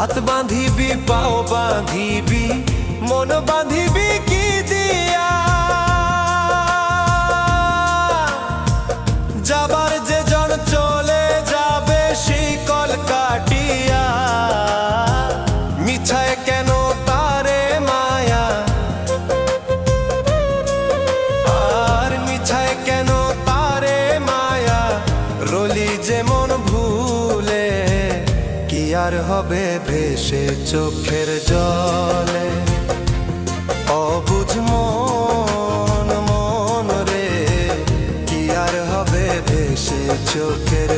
হাত বাঁধিবি পাও বাঁধিবি মন বাঁধিবি কি দিয়া? যাবার আর হবে ভেসে চোখের জলে। অবুঝ মন মন রে কি আর হবে ভেসে চোখের